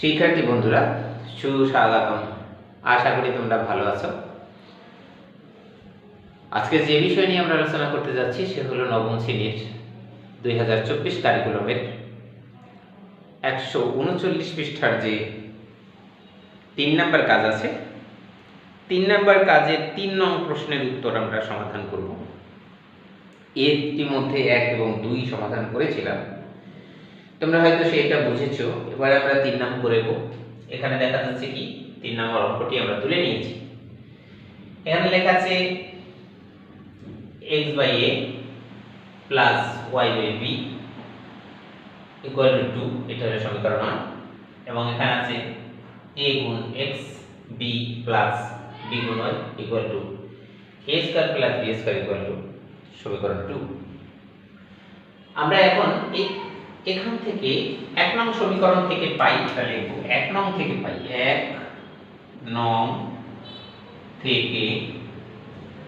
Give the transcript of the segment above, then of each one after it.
শিক্ষার্থী বন্ধুরা, সুস্বাগতম। আশা করি তোমরা ভালো আছো। আজকে যে বিষয় নিয়ে আমরা আলোচনা করতে যাচ্ছি, সে হলো নবম শ্রেণির দুই হাজার চব্বিশ কারিকুলামের একশো উনচল্লিশ পৃষ্ঠার যে তিন নাম্বার কাজ আছে, তিন নাম্বার কাজের তিন নং প্রশ্নের উত্তর আমরা সমাধান করব। এর ইতিমধ্যে এক এবং দুই সমাধান করেছিলাম। তোমরা হয়তো সেটা বুঝেছ। এবার আমরা তিন নাম করব এখানে দেখা যাচ্ছে কি? তিন নম্বর অঙ্কটি আমরা তুলে নিয়েছি। এখানে লেখা আছে x by a plus y by b equal to two এটা হলো সমীকরণ ওয়ান এবং এখানে আছে a গুণ x b প্লাস b গুণ y equal to a square plus b square equal to সমীকরণ টু আমরা এখন এই এখান থেকে এক নং সমীকরণ থেকে পাই এটা লিখব এক নং থেকে পাই, এক নং থেকে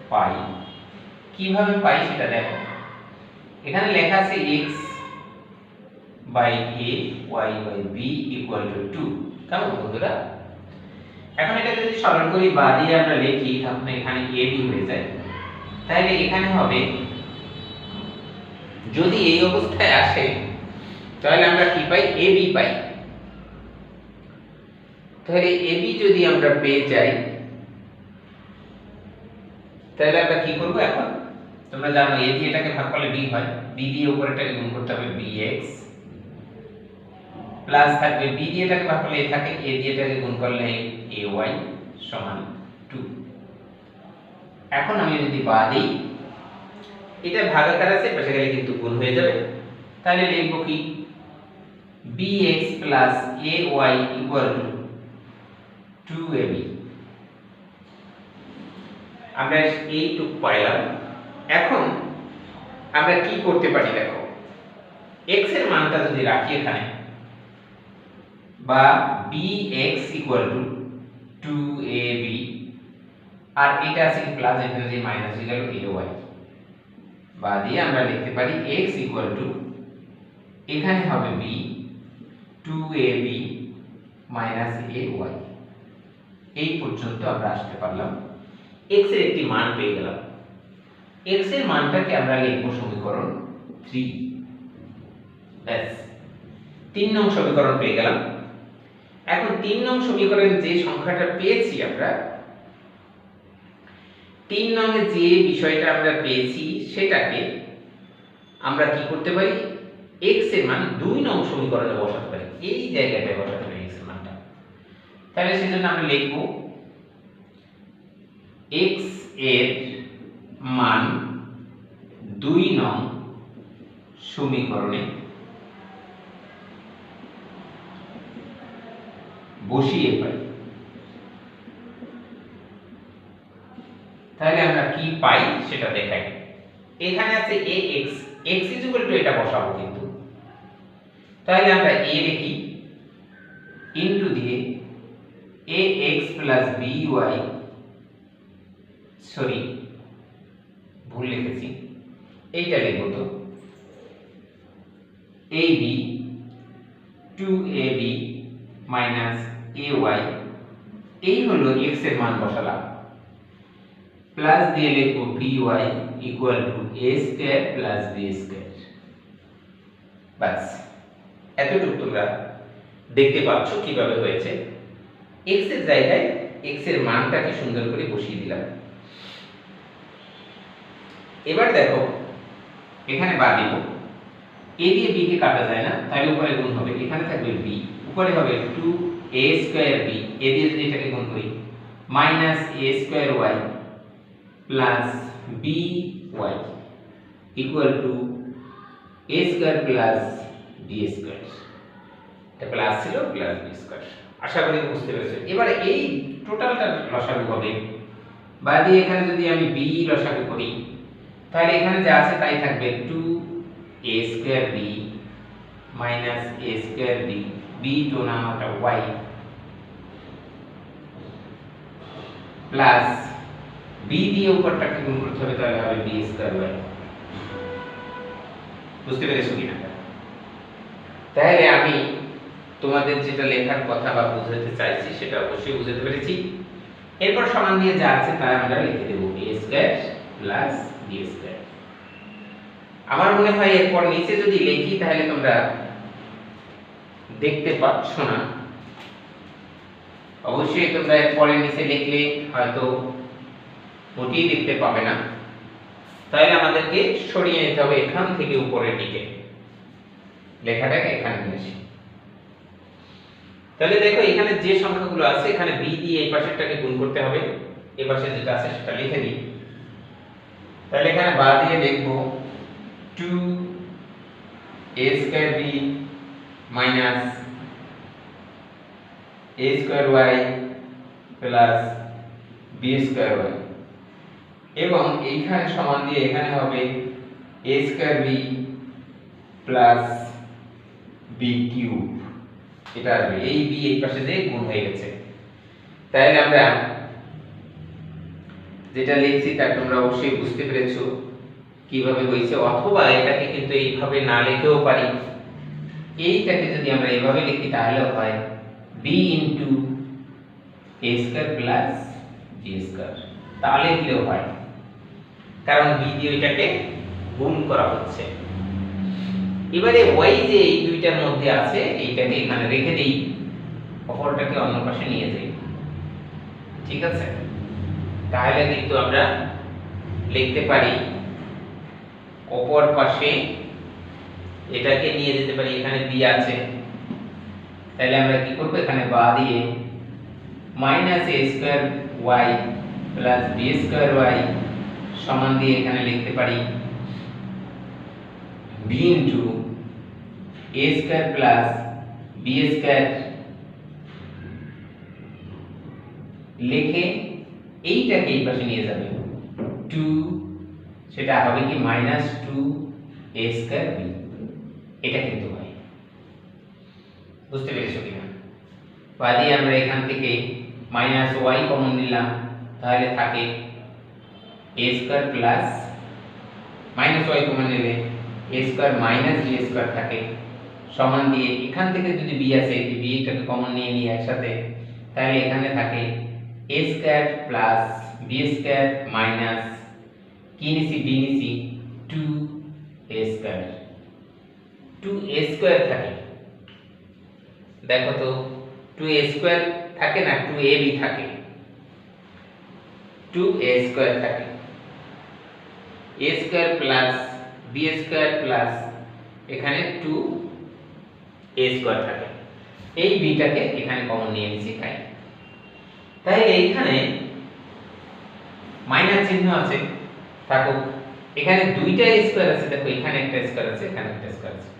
পাই। কীভাবে পাই সেটা দেখো। এখানে লেখা আছে x by a, y by b equal to two কেমন বন্ধুরা? এখন এটা যদি সরল করি, বা দিয়ে আমরা লিখি তাহলে এখানে a b হয়ে যায়। তাহলে এখানে হবে, যদি এই অবস্থায় আসে তাহলে আমরা কি পাই? এ বি পাই। তাহলে এ বি যদি আমরা পেয়ে যাই, তাহলে আমরা কি করব এখন? তোমরা জানো এ দিয়ে এটাকে ভাগ করলে বি হয়। বি দিয়ে উপরেটাকে গুণ করতে হবে বি এক্স প্লাস থাকবে বি দিয়ে এটাকে ভাগ করলে এ থাকে এ দিয়ে এটাকে গুণ করলে এ ওয়াই সমান টু এখন আমি যদি বা দিই, এটা ভাগাকার আছে পাশে গেলে কিন্তু গুণ হয়ে যাবে। তাহলে লিখব কি? Bx plus ay equal to 2ab আমরা এইটুকু পাইলাম। এখন আমরা কি করতে পারি দেখো? X এর মানটা যদি রাখি এখানে, বা bx equal to 2ab আর এটা আছে প্লাস এখানে যে মাইনাস হয়ে গেল ay বা দিয়ে আমরা লিখতে পারি x equal to, এখানে হবে b 2ab মাইনাস ay এই পর্যন্ত আমরা আসতে পারলাম। X এর একটি মান পেয়ে গেলাম। X এর মানটাকে আমরা লিখব সমীকরণ 3 ব্যাস। তিন নং সমীকরণ পেয়ে গেলাম। এখন তিন নং সমীকরণে যে সংখ্যাটা পেয়েছি আমরা, তিন নংয়ে যে বিষয়টা আমরা পেয়েছি সেটাকে আমরা কি করতে পারি? X এর মান দুই নং সমীকরণে বসাতে পারি। এই জায়গাটায় বসাতে x এর মানটা। তাহলে সেজন্য আমরা লিখব x এর মান দুই নং সমীকরণে বসিয়ে পাই। তাহলে আমরা কি পাই সেটা দেখাই। এখানে আছে x is equal to এটা বসাবো কিন্তু। তাহলে আমরা a লিখি ইনটু দিয়ে ax প্লাস by সরি ভুল লিখেছি। এইটা লিখব তো। ab 2ab মাইনাস ay এই হলো x এর মান বসালাম। প্লাস দিয়ে লিখব by equal to a square plus b square বাস এতটুকু তোমরা দেখতে পাচ্ছ কীভাবে হয়েছে। X এর জায়গায় x এর মানটাকে সুন্দর করে বসিয়ে দিলাম। এবার দেখো, এখানে বাদ দিব এ দিয়ে বি কে কাটা যায় না, তাহলে উপরে গুণ হবে, এখানে থাকবে বি উপরে হবে 2 এ স্কয়ার b a দিয়ে যদি এটাকে গুণ করি minus a square y plus b y equal to a square plus plus ছিল প্লাস বি স্কোয়ার আশা করি বুঝতে পেরেছ। এবারে এই টোটালটা লসাগু হবে। বা দিয়ে এখানে যদি আমি বি লসাগু করি, তাহলে এখানে যা আছে তাই থাকবে two a square b minus a square b b তো নাম একটা ওয়াই প্লাস বি দিয়ে উপরটাকে গুণ করতে হবে, তাহলে হবে বি স্কয়ার বাই বুঝতে পেরেছ কিনা? তাহলে আমি তোমাদের যেটা লেখার কথা বা বুঝাতে চাইছি সেটা অবশ্যই বুঝতে পেরেছি। এরপর সমান দিয়ে যা আছে তা আমরা লিখে দেবো a square plus b square আমার মনে হয় এরপর নিচে যদি লিখি তাহলে তোমরা দেখতে পাচ্ছ না। অবশ্যই তোমরা এরপরে নিচে লিখলে হয়তো মোটেই দেখতে পাবে না। তাহলে আমাদেরকে সরিয়ে নিতে হবে এখান থেকে উপরের দিকে। লেখাটাকে এখানে নিয়ে আসি। তাহলে দেখো এখানে যে সংখ্যাগুলো আছে, এখানে বি দিয়ে এই পাশেরটাকে গুণ করতে হবে। এই পাশে যেটা আছে সেটা লিখে দিই তাহলে এখানে বা দিয়ে লিখব 2 a square b minus a square y plus b square y এবং এইখানে সমান দিয়ে এখানে হবে a স্কয়ার b প্লাস অবশ্যই বুঝতে পেরেছ কীভাবে হয়েছে, অথবা এটাকে কিন্তু এইভাবে না লিখেও পারি। এইটাকে যদি আমরা এভাবে লিখি তাহলে হয় b ইনটু প্লাস তাহলে দিলেও হয়? কারণ b দিয়ে গুণ করা হচ্ছে। এবারে y যে এই দুইটার মধ্যে আছে, এইটাকে এখানে রেখে দেই, অপরটাকে অন্য পাশে নিয়ে যাই। ঠিক আছে? তাহলে কিন্তু আমরা লিখতে পারি, অপর পাশে এটাকে নিয়ে যেতে পারি, এখানে বি আছে। তাহলে আমরা কি করব? এখানে বা দিয়ে minus a square y plus b square y সমান দিয়ে এখানে লিখতে পারি। B into a square plus b square লিখে এইটাকে এই পাশে নিয়ে যাবে। টু সেটা হবে কি minus two a square b এটা কিন্তু হয়। বুঝতে পেরেছ কিনা? বাদি আমরা এখান থেকে মাইনাস ওয়াই কমন নিলাম, তাহলে থাকে a square plus minus y common নিলে a square minus b square থাকে, সমান দিয়ে এখান থেকে যদি বি আসে, এই বিটাকে কমন নিয়ে নিই একসাথে, তাহলে এখানে থাকে a square plus b square minus কি নিছি বি নিছি two a square two a square থাকে। দেখো তো টু এ স্কোয়ার থাকে না টু এ বি থাকে। টু এ স্কোয়ার থাকে। A square plus b square plus এখানে টু এ স্কোয়ার থাকে। এই বিটাকে এখানে কমন নিয়ে নিচ্ছি তাই? তাই এইখানে মাইনাস চিহ্ন আছে। থাকুক, এখানে দুইটা স্কোয়ার আছে, দেখো এখানে একটা স্কোয়ার আছে, এখানে একটা স্কোয়ার আছে।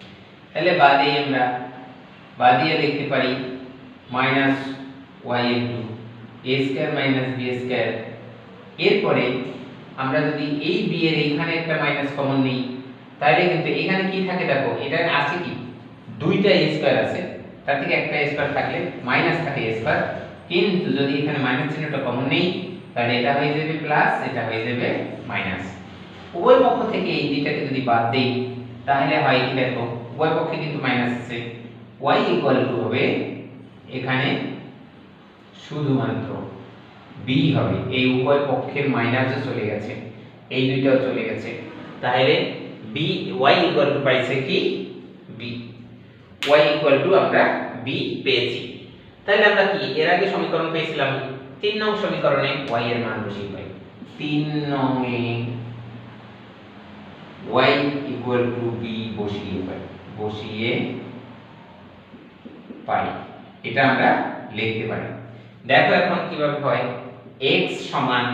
তাহলে বাদে আমরা বাদিয়ে লিখতে পারি minus y into a square minus b square এরপরে আমরা যদি এই বি এর এইখানে একটা মাইনাস কমন নিই তাহলে কিন্তু এখানে কি থাকে দেখো, এটা আছে কি? দুইটা স্কোয়ার আছে, তার থেকে একটা স্কোয়ার থাকলে মাইনাস থাকে স্কোয়ার কিন্তু যদি এখানে মাইনাস চিহ্নটা কমন নেই, তাহলে এটা হয়ে যাবে প্লাস এটা হয়ে যাবে মাইনাস উভয় পক্ষ থেকে এই দুইটাকে যদি বাদ দেই, তাহলে হয় কি দেখো, উভয় পক্ষে কিন্তু মাইনাস আছে। y ইকুয়াল টু হবে এখানে শুধুমাত্র b হবে। এই উভয় পক্ষের মাইনাসও চলে গেছে, এই দুইটাও চলে গেছে। তাহলে b, y ইকুয়াল টু পাইছে কি? B. Y ইকুয়াল টু আমরা b পেয়েছি। তাহলে আমরা কি? এর আগে সমীকরণ পেয়েছিলাম। তিন নং সমীকরণে y এর মান বসিয়ে পাই। তিন নং এ y ইকুয়াল টু b বসিয়ে পাই। বসিয়ে পাই। এটা আমরা লিখতে পারি। দেখো এখন কীভাবে হয়। X সমান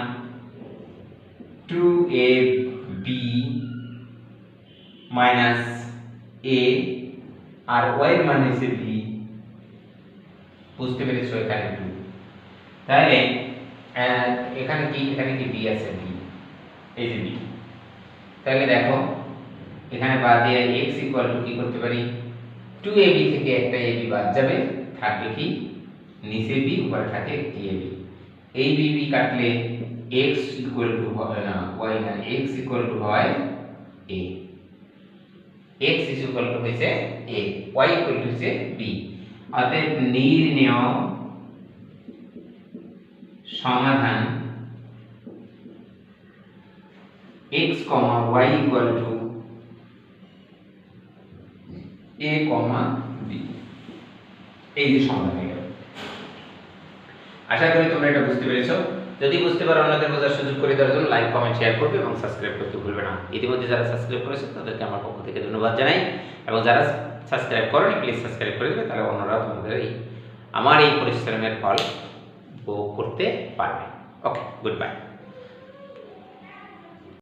2ab মাইনাস a আর এর মান হচ্ছে b বুঝতে পেরেছ এখানে 2 তাহলে এখানে কি এখানে কি b আছে? B এই যে b তাহলে দেখো, এখানে বাদ দিয়ে x ইকুয়াল টু কি করতে পারি? 2ab থেকে একটা ab বাদ যাবে, থাকবে কি? নিচে b, উপরে থাকে একটি ab এই b b কাটলে x ইকুয়াল টু হবে না y না, x ইকুয়াল টু হয় a x ইকুয়াল টু হইছে a y ইকুয়াল টু হইছে b অতএব নির্ণেয় সমাধান x, y equal to a, b এই যে সমাধান হয়ে গেল। আশা করি তোমরা এটা বুঝতে পেরেছ। যদি বুঝতে পারো অন্যদের বোঝার সুযোগ করে দেওয়ার জন্য লাইক কমেন্ট শেয়ার করবে এবং সাবস্ক্রাইব করতে ভুলবে না। ইতিমধ্যে যারা সাবস্ক্রাইব করেছে, তাদেরকে আমার পক্ষ থেকে ধন্যবাদ জানাই। এবং যারা সাবস্ক্রাইব করেনি প্লিজ সাবস্ক্রাইব করে দেবে, তাহলে অন্যরাও তোমাদের এই, আমার এই পরিশ্রমের ফল ভোগ করতে পারবে। Okay good bye